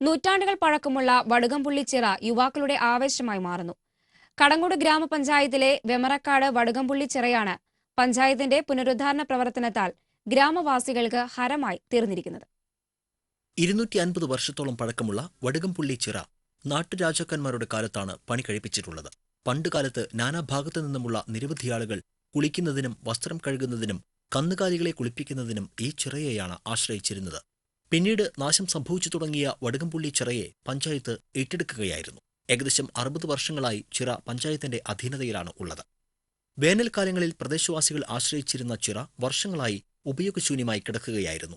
നൂറ്റാണ്ടുകൾ പഴക്കമുള്ള വടുകംപുള്ളി ചിറ യുവാക്കളുടെ ആവേശമായി മാറുന്നു. കടങ്ങോട് ഗ്രാമപഞ്ചായത്തിലെ വെമറക്കാട് വടുകംപുള്ളി ചിറയാണ് പഞ്ചായത്തിന്റെ പുനരുദ്ധാരണ പ്രവർത്തനത്താൽ ഗ്രാമവാസികൾക്ക് ഹരമായി തീർന്നിരിക്കുന്നത്. ഇരുന്നൂറ്റി അൻപത് വർഷത്തോളം പഴക്കമുള്ള വടുകംപുള്ളി ചിറ നാട്ടുരാജാക്കന്മാരുടെ കാലത്താണ് പണി കഴിപ്പിച്ചിട്ടുള്ളത്. പണ്ടുകാലത്ത് നാനാഭാഗത്തു നിന്നുമുള്ള നിരവധി ആളുകൾ കുളിക്കുന്നതിനും വസ്ത്രം കഴുകുന്നതിനും കന്നുകാലികളെ കുളിപ്പിക്കുന്നതിനും ഈ ചിറയെയാണ് ആശ്രയിച്ചിരുന്നത്. പിന്നീട് നാശം സംഭവിച്ചു തുടങ്ങിയ വടുകംപുള്ളി ചിറയെ പഞ്ചായത്ത് ഏറ്റെടുക്കുകയായിരുന്നു. ഏകദേശം അറുപത് വർഷങ്ങളായി ചിറ പഞ്ചായത്തിന്റെ അധീനതയിലാണ് ഉള്ളത്. വേനൽക്കാലങ്ങളിൽ പ്രദേശവാസികൾ ആശ്രയിച്ചിരുന്ന ചിറ വർഷങ്ങളായി ഉപയോഗശൂന്യമായി കിടക്കുകയായിരുന്നു.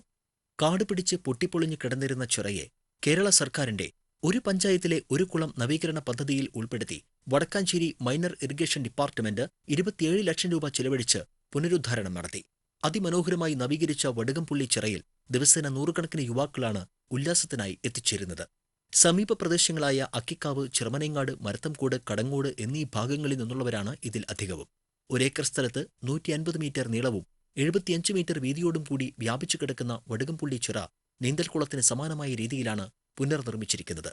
കാട് പിടിച്ച് പൊട്ടിപ്പൊളിഞ്ഞു കിടന്നിരുന്ന ചിറയെ കേരള സർക്കാരിന്റെ ഒരു പഞ്ചായത്തിലെ ഒരു കുളം നവീകരണ പദ്ധതിയിൽ ഉൾപ്പെടുത്തി വടക്കാഞ്ചേരി മൈനർ ഇറിഗേഷൻ ഡിപ്പാർട്ട്മെന്റ് ഇരുപത്തിയേഴ് ലക്ഷം രൂപ ചിലവഴിച്ച് പുനരുദ്ധാരണം നടത്തി. അതിമനോഹരമായി നവീകരിച്ച വടുകംപുള്ളി ചിറയിൽ ദിവസേന നൂറുകണക്കിന് യുവാക്കളാണ് ഉല്ലാസത്തിനായി എത്തിച്ചേരുന്നത്. സമീപ പ്രദേശങ്ങളായ അക്കിക്കാവ് ചെറുമനേങ്ങാട് മരത്തംകോട് കടങ്ങോട് എന്നീ ഭാഗങ്ങളിൽ നിന്നുള്ളവരാണ് ഇതിൽ അധികവും. ഒരേക്കർ സ്ഥലത്ത് നൂറ്റി അൻപത് മീറ്റർ നീളവും എഴുപത്തിയഞ്ച് മീറ്റർ വീതിയോടും കൂടി വ്യാപിച്ചു കിടക്കുന്ന വടുകംപുള്ളി ചിറ നീന്തൽക്കുളത്തിന് സമാനമായ രീതിയിലാണ് പുനർനിർമ്മിച്ചിരിക്കുന്നത്.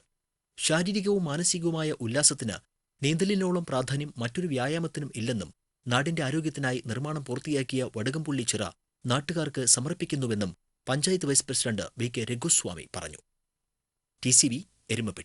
ശാരീരികവും മാനസികവുമായ ഉല്ലാസത്തിന് നീന്തലിനോളം പ്രാധാന്യം മറ്റൊരു വ്യായാമത്തിനും ഇല്ലെന്നും നാടിന്റെ ആരോഗ്യത്തിനായി നിർമ്മാണം പൂർത്തിയാക്കിയ വടകംപുള്ളി ചിറ നാട്ടുകാർക്ക് സമർപ്പിക്കുന്നുവെന്നും panchayat vice president V K Raghuswamy പറഞ്ഞു. T C V Erumappetty.